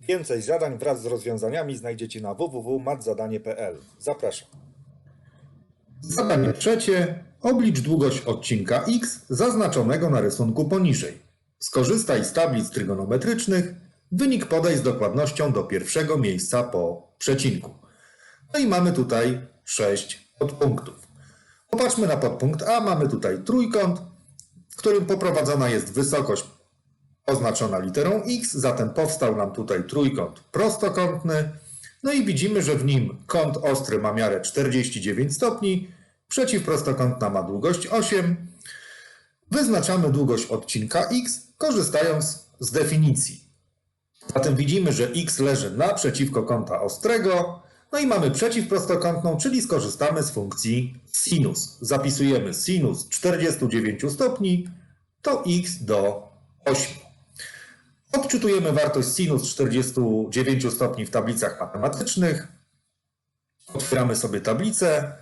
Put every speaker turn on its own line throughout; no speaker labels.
Więcej zadań wraz z rozwiązaniami znajdziecie na www.matzadanie.pl. Zapraszam.
Zadanie trzecie. Oblicz długość odcinka x zaznaczonego na rysunku poniżej. Skorzystaj z tablic trygonometrycznych. Wynik podaj z dokładnością do pierwszego miejsca po przecinku. No i mamy tutaj sześć podpunktów. Popatrzmy na podpunkt A. Mamy tutaj trójkąt, w którym poprowadzona jest wysokość oznaczona literą x, zatem powstał nam tutaj trójkąt prostokątny. No i widzimy, że w nim kąt ostry ma miarę 49 stopni, przeciwprostokątna ma długość 8. Wyznaczamy długość odcinka x, korzystając z definicji. Zatem widzimy, że x leży naprzeciwko kąta ostrego, no i mamy przeciwprostokątną, czyli skorzystamy z funkcji sinus. Zapisujemy sinus 49 stopni, to x do 8. Odczytujemy wartość sinus 49 stopni w tablicach matematycznych. Otwieramy sobie tablicę.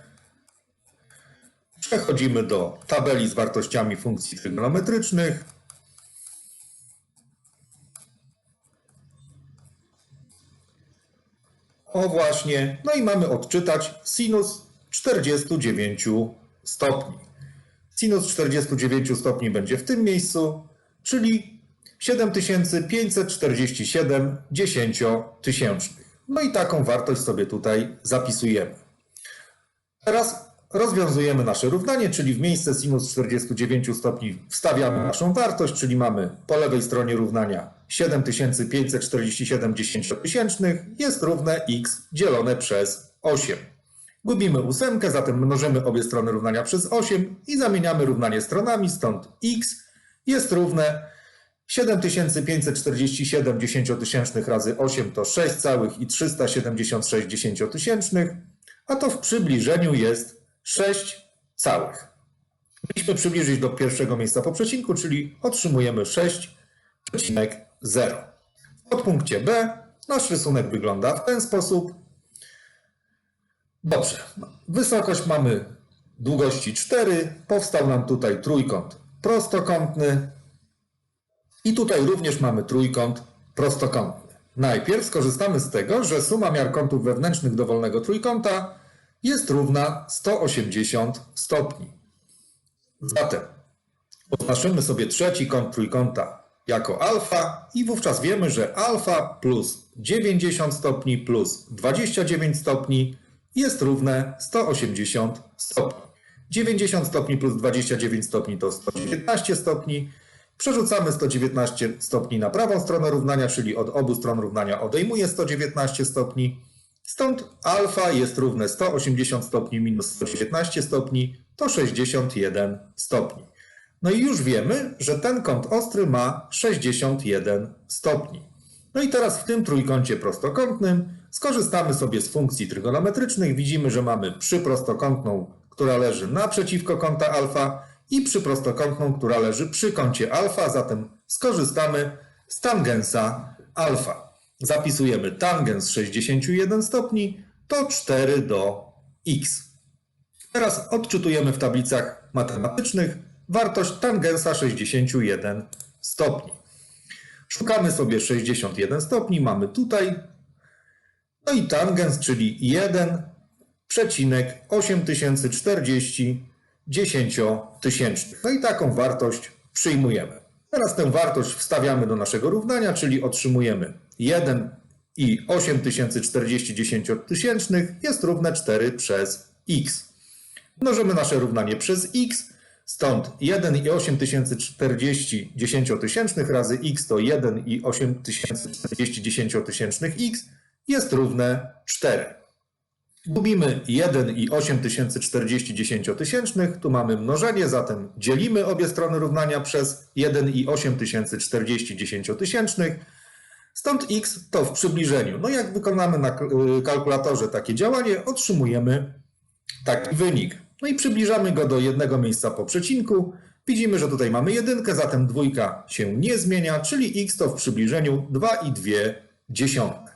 Przechodzimy do tabeli z wartościami funkcji trygonometrycznych. O właśnie, no i mamy odczytać sinus 49 stopni. Sinus 49 stopni będzie w tym miejscu, czyli 7547 dziesięciotysięcznych. No i taką wartość sobie tutaj zapisujemy. Teraz rozwiązujemy nasze równanie, czyli w miejsce sinus 49 stopni wstawiamy naszą wartość, czyli mamy po lewej stronie równania 7547 dziesięciotysięcznych jest równe x dzielone przez 8. Gubimy ósemkę, zatem mnożymy obie strony równania przez 8 i zamieniamy równanie stronami, stąd x jest równe 7547 dziesięciotysięcznych razy 8 to 6,376 dziesięciotysięcznych, a to w przybliżeniu jest 6 całych. Mieliśmy przybliżyć do pierwszego miejsca po przecinku, czyli otrzymujemy 6,0. W podpunkcie B nasz rysunek wygląda w ten sposób. Dobrze, wysokość mamy długości 4, powstał nam tutaj trójkąt prostokątny i tutaj również mamy trójkąt prostokątny. Najpierw skorzystamy z tego, że suma miar kątów wewnętrznych dowolnego trójkąta jest równa 180 stopni. Zatem oznaczymy sobie trzeci kąt trójkąta jako alfa i wówczas wiemy, że alfa plus 90 stopni plus 29 stopni jest równe 180 stopni. 90 stopni plus 29 stopni to 119 stopni. Przerzucamy 119 stopni na prawą stronę równania, czyli od obu stron równania odejmuje 119 stopni. Stąd alfa jest równe 180 stopni minus 119 stopni to 61 stopni. No i już wiemy, że ten kąt ostry ma 61 stopni. No i teraz w tym trójkącie prostokątnym skorzystamy sobie z funkcji trygonometrycznych. Widzimy, że mamy przyprostokątną, która leży naprzeciwko kąta alfa i przyprostokątną, która leży przy kącie alfa, zatem skorzystamy z tangensa alfa. Zapisujemy tangens 61 stopni to 4 do x. Teraz odczytujemy w tablicach matematycznych wartość tangensa 61 stopni. Szukamy sobie 61 stopni, mamy tutaj. No i tangens, czyli 1 przecinek 8040 dziesięciotysięcznych. No i taką wartość przyjmujemy. Teraz tę wartość wstawiamy do naszego równania, czyli otrzymujemy 1 i 8040 dziesięciotysięcznych jest równe 4 przez x. Mnożymy nasze równanie przez x, stąd 1 i 8040 dziesięciotysięcznych razy x to 1 i 8040 dziesięciotysięcznych x jest równe 4. Gubimy 1 i 8040 dziesięciotysięcznych, tu mamy mnożenie, zatem dzielimy obie strony równania przez 1 i 8040 dziesięciotysięcznych. Stąd x to w przybliżeniu. No jak wykonamy na y, kalkulatorze takie działanie, otrzymujemy taki wynik. No i przybliżamy go do jednego miejsca po przecinku. Widzimy, że tutaj mamy jedynkę, zatem dwójka się nie zmienia, czyli x to w przybliżeniu 2,2 dziesiątne.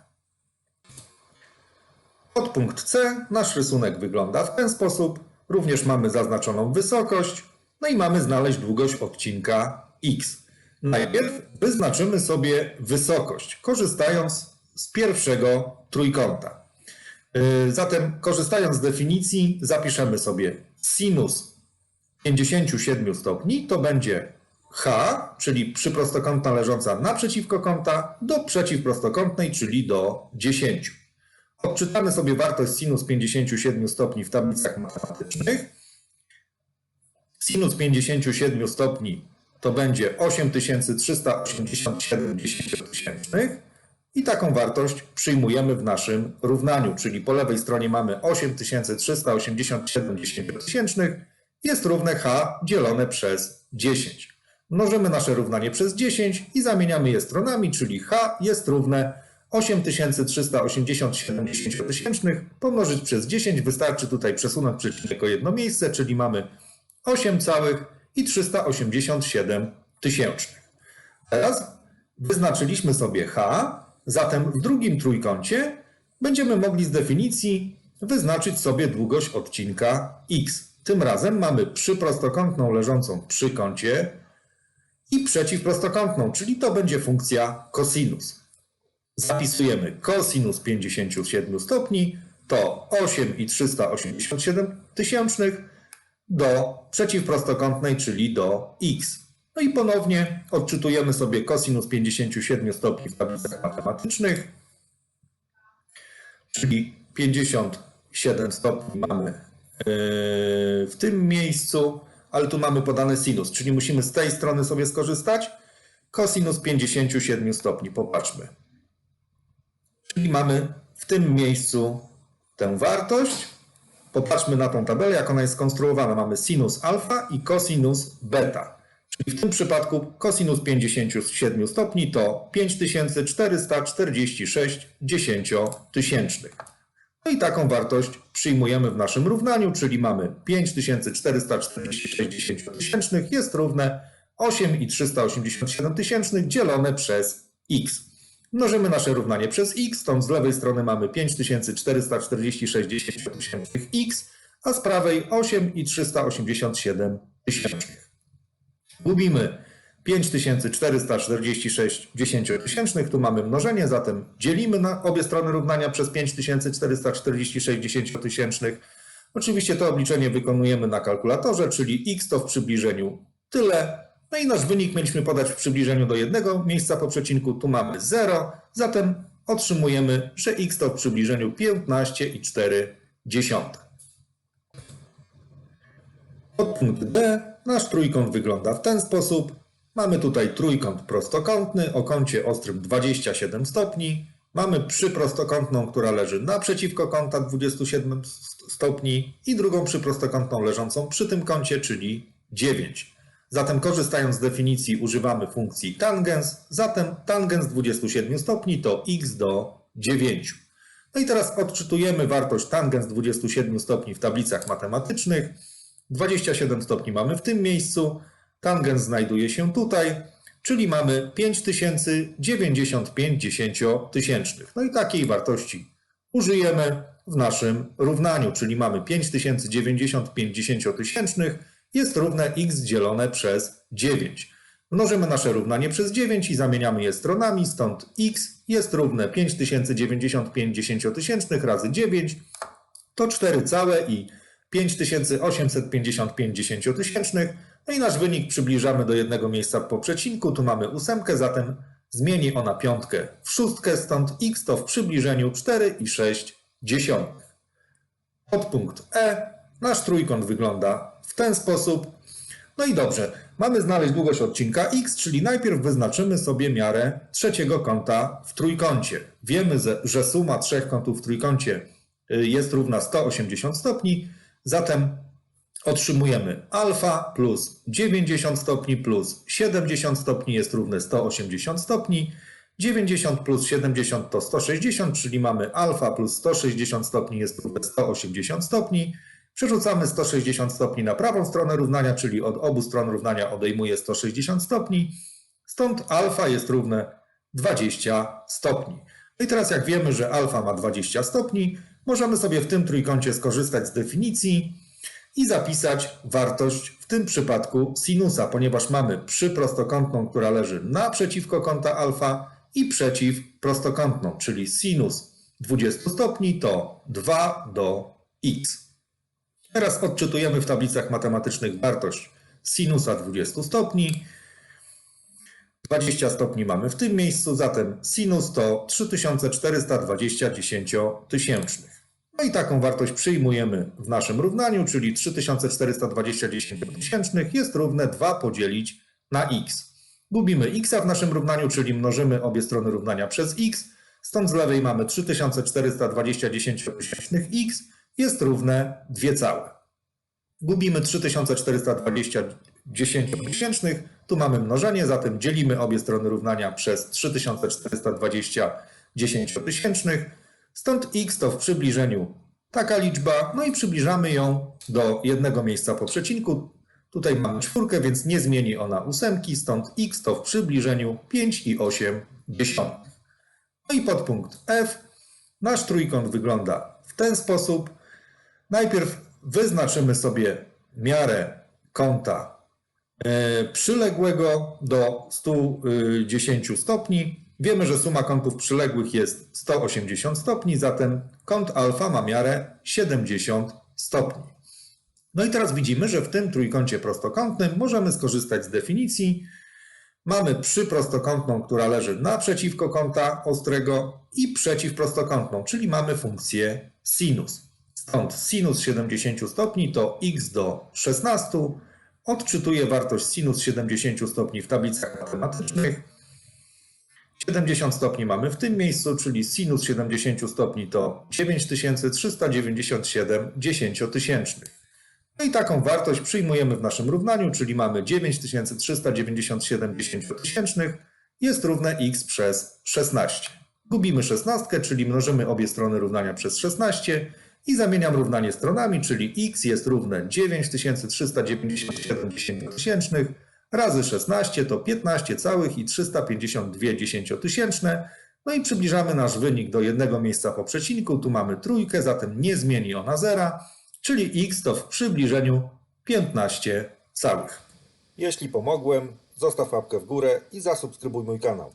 Podpunkt C, nasz rysunek wygląda w ten sposób. Również mamy zaznaczoną wysokość, no i mamy znaleźć długość odcinka x. Najpierw wyznaczymy sobie wysokość, korzystając z pierwszego trójkąta. Yy, Zatem korzystając z definicji zapiszemy sobie sinus 57 stopni to będzie h, czyli przyprostokątna leżąca naprzeciwko kąta, do przeciwprostokątnej, czyli do 10. Odczytamy sobie wartość sinus 57 stopni w tablicach matematycznych. Sinus 57 stopni to będzie 8387 dziesięciotysięcznych i taką wartość przyjmujemy w naszym równaniu, czyli po lewej stronie mamy 8387 dziesięciotysięcznych jest równe h dzielone przez 10. Mnożymy nasze równanie przez 10 i zamieniamy je stronami, czyli h jest równe 8387 dziesięciotysięcznych pomnożyć przez 10. Wystarczy tutaj przesunąć przecinek o jedno miejsce, czyli mamy 8,387 tysięcznych. Teraz wyznaczyliśmy sobie h, zatem w drugim trójkącie będziemy mogli z definicji wyznaczyć sobie długość odcinka x. Tym razem mamy przyprostokątną leżącą przy kącie i przeciwprostokątną, czyli to będzie funkcja cosinus. Zapisujemy cosinus 57 stopni to 8,387 tysięcznych do przeciwprostokątnej, czyli do x. No i ponownie odczytujemy sobie cosinus 57 stopni w tablicach matematycznych, czyli 57 stopni mamy yy, w tym miejscu, ale tu mamy podany sinus, czyli musimy z tej strony sobie skorzystać. Cosinus 57 stopni, popatrzmy. Czyli mamy w tym miejscu tę wartość. Popatrzmy na tą tabelę, jak ona jest skonstruowana. Mamy sinus alfa i cosinus beta. Czyli w tym przypadku cosinus 57 stopni to 5446 dziesięciotysięcznych. No i taką wartość przyjmujemy w naszym równaniu, czyli mamy 5446 dziesięciotysięcznych jest równe 8,387 tysięcznych dzielone przez x. Mnożymy nasze równanie przez x, stąd z lewej strony mamy 5446 dziesięciotysięcznych x, a z prawej 8,387 tysięcznych. Gubimy 5446 dziesięciotysięcznych, tu mamy mnożenie, zatem dzielimy na obie strony równania przez 5446 dziesięciotysięcznych. Oczywiście to obliczenie wykonujemy na kalkulatorze, czyli x to w przybliżeniu tyle. No i nasz wynik mieliśmy podać w przybliżeniu do jednego miejsca po przecinku, tu mamy 0, zatem otrzymujemy, że x to w przybliżeniu 15,4. Podpunkt D. Nasz trójkąt wygląda w ten sposób. Mamy tutaj trójkąt prostokątny o kącie ostrym 27 stopni. Mamy przyprostokątną, która leży naprzeciwko kąta 27 stopni i drugą przyprostokątną leżącą przy tym kącie, czyli 9. Zatem korzystając z definicji używamy funkcji tangens, zatem tangens 27 stopni to x do 9. No i teraz odczytujemy wartość tangens 27 stopni w tablicach matematycznych. 27 stopni mamy w tym miejscu, tangens znajduje się tutaj, czyli mamy 5095 dziesięciotysięcznych. No i takiej wartości użyjemy w naszym równaniu, czyli mamy 5095 dziesięciotysięcznych jest równe x dzielone przez 9. Mnożymy nasze równanie przez 9 i zamieniamy je stronami, stąd x jest równe 5095 dziesięciotysięcznych razy 9 to 4 całe i 5855 dziesięciotysięcznych. No i nasz wynik przybliżamy do jednego miejsca po przecinku. Tu mamy ósemkę, zatem zmieni ona piątkę w szóstkę, stąd x to w przybliżeniu 4,6 dziesiątych. Podpunkt E. Nasz trójkąt wygląda w ten sposób. No i dobrze, mamy znaleźć długość odcinka x, czyli najpierw wyznaczymy sobie miarę trzeciego kąta w trójkącie. Wiemy, że- suma trzech kątów w trójkącie y, jest równa 180 stopni, zatem otrzymujemy alfa plus 90 stopni plus 70 stopni jest równe 180 stopni. 90 plus 70 to 160, czyli mamy alfa plus 160 stopni jest równe 180 stopni. Przerzucamy 160 stopni na prawą stronę równania, czyli od obu stron równania odejmuje 160 stopni. Stąd alfa jest równe 20 stopni. No i teraz jak wiemy, że alfa ma 20 stopni, możemy sobie w tym trójkącie skorzystać z definicji i zapisać wartość w tym przypadku sinusa, ponieważ mamy przyprostokątną, która leży naprzeciwko kąta alfa i przeciw prostokątną, czyli sinus 20 stopni to 2 do x. Teraz odczytujemy w tablicach matematycznych wartość sinusa 20 stopni. 20 stopni mamy w tym miejscu, zatem sinus to 3420 dziesięciotysięcznych. No i taką wartość przyjmujemy w naszym równaniu, czyli 3420 dziesięciotysięcznych jest równe 2 podzielić na x. Gubimy x w naszym równaniu, czyli mnożymy obie strony równania przez x. Stąd z lewej mamy 3420 dziesięciotysięcznych x jest równe 2 całe. Gubimy 3420 dziesięciotysięcznych, tu mamy mnożenie, zatem dzielimy obie strony równania przez 3420 dziesięciotysięcznych. Stąd x to w przybliżeniu taka liczba, no i przybliżamy ją do jednego miejsca po przecinku. Tutaj mamy czwórkę, więc nie zmieni ona ósemki, stąd x to w przybliżeniu 5,8. No i podpunkt F. Nasz trójkąt wygląda w ten sposób. Najpierw wyznaczymy sobie miarę kąta e, przyległego do 110 stopni. Wiemy, że suma kątów przyległych jest 180 stopni, zatem kąt alfa ma miarę 70 stopni. No i teraz widzimy, że w tym trójkącie prostokątnym możemy skorzystać z definicji. Mamy przyprostokątną, która leży naprzeciwko kąta ostrego i przeciwprostokątną, czyli mamy funkcję sinus. Stąd sinus 70 stopni to x do 16. Odczytuję wartość sinus 70 stopni w tablicach matematycznych. 70 stopni mamy w tym miejscu, czyli sinus 70 stopni to 9397 dziesięciotysięcznych. No i taką wartość przyjmujemy w naszym równaniu, czyli mamy 9397 dziesięciotysięcznych jest równe x przez 16. Gubimy 16, czyli mnożymy obie strony równania przez 16 i zamieniam równanie stronami, czyli x jest równe 9397 dziesięciotysięcznych razy 16 to 15 całych i 352 dziesięciotysięczne. No i przybliżamy nasz wynik do jednego miejsca po przecinku. Tu mamy trójkę, zatem nie zmieni ona zera, czyli x to w przybliżeniu 15 całych.
Jeśli pomogłem, zostaw łapkę w górę i zasubskrybuj mój kanał.